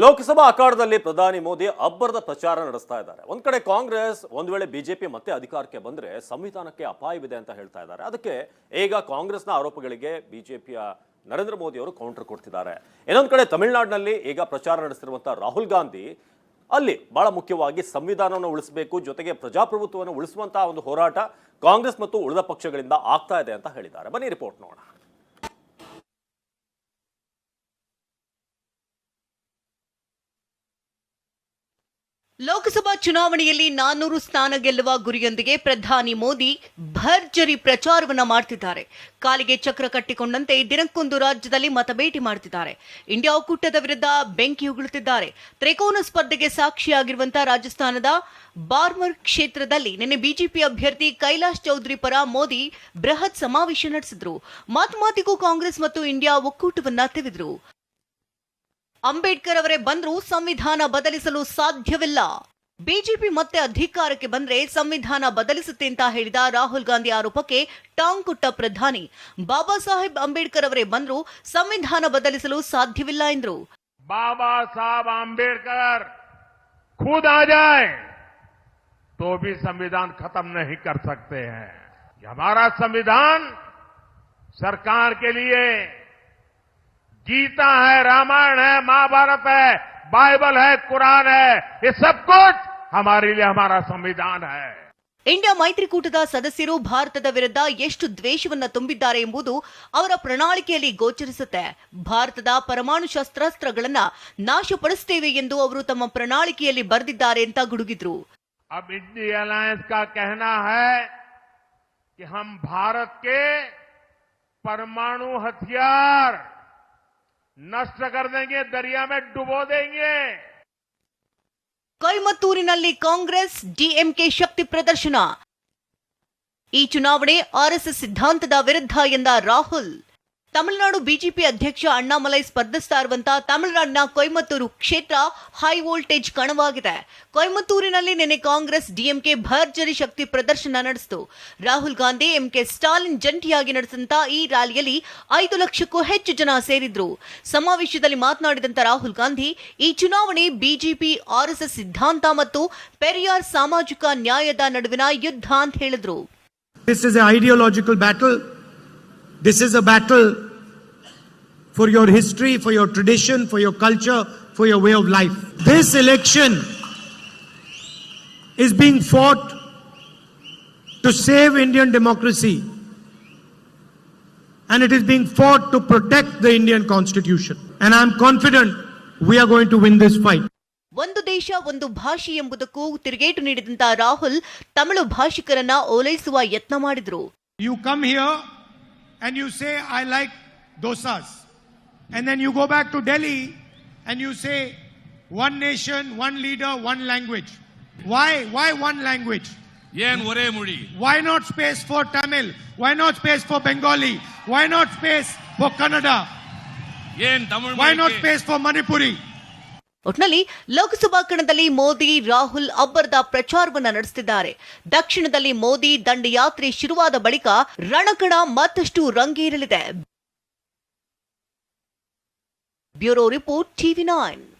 ಲೋಕಸಭಾ ಅಖಾಡದಲ್ಲಿ ಪ್ರಧಾನಿ ಮೋದಿ ಅಬ್ಬರದ ಪ್ರಚಾರ ನಡೆಸ್ತಾ ಇದ್ದಾರೆ. ಒಂದ್ ಕಡೆ ಕಾಂಗ್ರೆಸ್, ಒಂದ್ ವೇಳೆ ಬಿಜೆಪಿ ಮತ್ತೆ ಅಧಿಕಾರಕ್ಕೆ ಬಂದ್ರೆ ಸಂವಿಧಾನಕ್ಕೆ ಅಪಾಯವಿದೆ ಅಂತ ಹೇಳ್ತಾ ಇದ್ದಾರೆ. ಅದಕ್ಕೆ ಈಗ ಕಾಂಗ್ರೆಸ್ನ ಆರೋಪಗಳಿಗೆ ಬಿಜೆಪಿಯ ನರೇಂದ್ರ ಮೋದಿ ಅವರು ಕೌಂಟರ್ ಕೊಡ್ತಿದ್ದಾರೆ. ಇನ್ನೊಂದ್ ಕಡೆ ತಮಿಳುನಾಡಿನಲ್ಲಿ ಈಗ ಪ್ರಚಾರ ನಡೆಸ್ತಿರುವಂತಹ ರಾಹುಲ್ ಗಾಂಧಿ, ಅಲ್ಲಿ ಬಹಳ ಮುಖ್ಯವಾಗಿ ಸಂವಿಧಾನವನ್ನು ಉಳಿಸಬೇಕು, ಜೊತೆಗೆ ಪ್ರಜಾಪ್ರಭುತ್ವವನ್ನು ಉಳಿಸುವಂತಹ ಒಂದು ಹೋರಾಟ ಕಾಂಗ್ರೆಸ್ ಮತ್ತು ಉಳಿದ ಪಕ್ಷಗಳಿಂದ ಆಗ್ತಾ ಇದೆ ಅಂತ ಹೇಳಿದ್ದಾರೆ. ಬನ್ನಿ ರಿಪೋರ್ಟ್ ನೋಡೋಣ. ಲೋಕಸಭಾ ಚುನಾವಣೆಯಲ್ಲಿ ನಾನ್ನೂರು ಸ್ಥಾನ ಗೆಲ್ಲುವ ಗುರಿಯೊಂದಿಗೆ ಪ್ರಧಾನಿ ಮೋದಿ ಭರ್ಜರಿ ಪ್ರಚಾರವನ್ನ ಮಾಡ್ತಿದ್ದಾರೆ. ಕಾಲಿಗೆ ಚಕ್ರ ಕಟ್ಟಿಕೊಂಡಂತೆ ದಿನಕ್ಕೊಂದು ರಾಜ್ಯದಲ್ಲಿ ಮತಬೇಟಿ ಮಾಡ್ತಿದ್ದಾರೆ. ಇಂಡಿಯಾ ಒಕ್ಕೂಟದ ವಿರುದ್ಧ ಬೆಂಕಿ ಉಗುಳುತ್ತಿದ್ದಾರೆ. ತ್ರಿಕೋನ ಸ್ಪರ್ಧೆಗೆ ಸಾಕ್ಷಿಯಾಗಿರುವಂತಹ ರಾಜಸ್ಥಾನದ ಬಾರ್ಮರ್ ಕ್ಷೇತ್ರದಲ್ಲಿ ನಿನ್ನೆ ಬಿಜೆಪಿ ಅಭ್ಯರ್ಥಿ ಕೈಲಾಶ್ ಚೌಧರಿ ಪರ ಮೋದಿ ಬೃಹತ್ ಸಮಾವೇಶ ನಡೆಸಿದ್ರು. ಮಾತು ಮಾತಿಗೂ ಕಾಂಗ್ರೆಸ್ ಮತ್ತು ಇಂಡಿಯಾ ಒಕ್ಕೂಟವನ್ನ ತೆಗೆದ್ರು. ಅಂಬೇಡ್ಕರ್ ಅವರೇ ಬಂದರೂ ಸಂವಿಧಾನ ಬದಲಿಸಲು ಸಾಧ್ಯವಿಲ್ಲ ಬಿಜೆಪಿ ಮತ್ತೆ ಅಧಿಕಾರಕ್ಕೆ ಬಂದ್ರೆ ಸಂವಿಧಾನ ಬದಲಿಸುತ್ತೆ ಅಂತ ಹೇಳಿದ ರಾಹುಲ್ ಗಾಂಧಿ ಆರೋಪಕ್ಕೆ ಟಾಂಗ್ ಕೊಟ್ಟ ಪ್ರಧಾನಿ ಬಾಬಾ ಸಾಹೇಬ್ ಅಂಬೇಡ್ಕರ್ ಅವರೇ ಬಂದರೂ ಸಂವಿಧಾನ ಬದಲಿಸಲು ಸಾಧ್ಯವಿಲ್ಲ ಎಂದರು बाबा साहब आम्बेडकर खुद आ जाए तो भी संविधान खत्म नहीं कर सकते हैं ये हमारा संविधान सरकार के लिए गीता है रामायण है महाभारत है बाइबल है कुरान है ये सब कुछ हमारे लिए हमारा संविधान है ಇಂಡಿಯಾ ಮೈತ್ರಿಕೂಟದ ಸದಸ್ಯರು ಭಾರತದ ವಿರುದ್ಧ ಎಷ್ಟು ದ್ವೇಷವನ್ನ ತುಂಬಿದ್ದಾರೆ ಎಂಬುದು ಅವರ ಪ್ರಣಾಳಿಕೆಯಲ್ಲಿ ಗೋಚರಿಸುತ್ತೆ ಭಾರತದ ಪರಮಾಣು ಶಸ್ತ್ರಾಸ್ತ್ರಗಳನ್ನ ನಾಶಪಡಿಸುತ್ತೇವೆ ಎಂದು ಅವರು ತಮ್ಮ ಪ್ರಣಾಳಿಕೆಯಲ್ಲಿ ಬರೆದಿದ್ದಾರೆ ಅಂತ ಗುಡುಗಿದ್ರು अब इंडिया अलायंस का कहना है कि हम भारत के परमाणु हथियार ನಷ್ಟ ಕರೆದಂಗೆ ದರಿಯಾ ಮೇ ಡುಬೋ ದೇಂಗೆ. ಕೊಯಮತ್ತೂರಿನಲ್ಲಿ ಕಾಂಗ್ರೆಸ್, ಡಿಎಂಕೆ ಶಕ್ತಿ ಪ್ರದರ್ಶನ. ಈ ಚುನಾವಣೆ ಆರ್ಎಸ್ಎಸ್ ಸಿದ್ಧಾಂತದ ವಿರುದ್ಧ ಎಂದ ರಾಹುಲ್. ತಮಿಳುನಾಡು ಬಿಜೆಪಿ ಅಧ್ಯಕ್ಷ ಅಣ್ಣಾಮಲೈ ಸ್ಪರ್ಧಿಸ್ತಾ ಇರುವಂತಹ ತಮಿಳುನಾಡಿನ ಕೊಯಮತ್ತೂರು ಕ್ಷೇತ್ರ ಹೈ ವೋಲ್ಟೇಜ್ ಕಣವಾಗಿದೆ. ಕೊಯಮತ್ತೂರಿನಲ್ಲಿ ನಿನ್ನೆ ಕಾಂಗ್ರೆಸ್ ಡಿಎಂಕೆ ಭರ್ಜರಿ ಶಕ್ತಿ ಪ್ರದರ್ಶನ ನಡೆಸಿತು. ರಾಹುಲ್ ಗಾಂಧಿ, ಎಂಕೆ ಸ್ಟಾಲಿನ್ ಜಂಟಿಯಾಗಿ ನಡೆಸಿದಂತ ಈ ರ್ಯಾಲಿಯಲ್ಲಿ ಐದು ಲಕ್ಷಕ್ಕೂ ಹೆಚ್ಚು ಜನ ಸೇರಿದ್ರು. ಸಮಾವೇಶದಲ್ಲಿ ಮಾತನಾಡಿದಂತ ರಾಹುಲ್ ಗಾಂಧಿ, ಈ ಚುನಾವಣೆ ಬಿಜೆಪಿ ಆರ್ಎಸ್ಎಸ್ ಸಿದ್ಧಾಂತ ಮತ್ತು ಪೆರಿಯಾರ್ ಸಾಮಾಜಿಕ ನ್ಯಾಯದ ನಡುವಿನ ಯುದ್ಧ ಅಂತ ಹೇಳಿದ್ರು. This is a battle for your history, for your tradition, for your culture, for your way of life. This election is being fought to save Indian democracy. And it is being fought to protect the Indian constitution. And I'm confident we are going to win this fight. ಒಂದು ದೇಶ ಒಂದು ಭಾಷೆ ಎಂಬುದಕ್ಕೂ ತಿರುಗೇಟು ನೀಡಿದಂತ ರಾಹುಲ್ ತಮಿಳು ಭಾಷಿಕರನ್ನ ಓಲೈಸುವ ಯತ್ನ ಮಾಡಿದ್ರು you come here and you say, I like dosas. And then you go back to Delhi and you say, one nation, one leader, one language. Why? Why one language? Why not space for Tamil? Why not space for Bengali? Why not space for Kannada? Why not space for Manipuri? ಒಟ್ನಲ್ಲಿ ಲೋಕಸಭಾ ಕಣದಲ್ಲಿ ಮೋದಿ, ರಾಹುಲ್ ಅಬ್ಬರದ ಪ್ರಚಾರವನ್ನ ನಡೆಸುತ್ತಿದ್ದಾರೆ ದಕ್ಷಿಣದಲ್ಲಿ ಮೋದಿ ದಂಡಯಾತ್ರೆ ಶುರುವಾದ ಬಳಿಕ ರಣಕಣ ಮತ್ತಷ್ಟು ರಂಗೇರಲಿದೆ. Bureau report TV nine.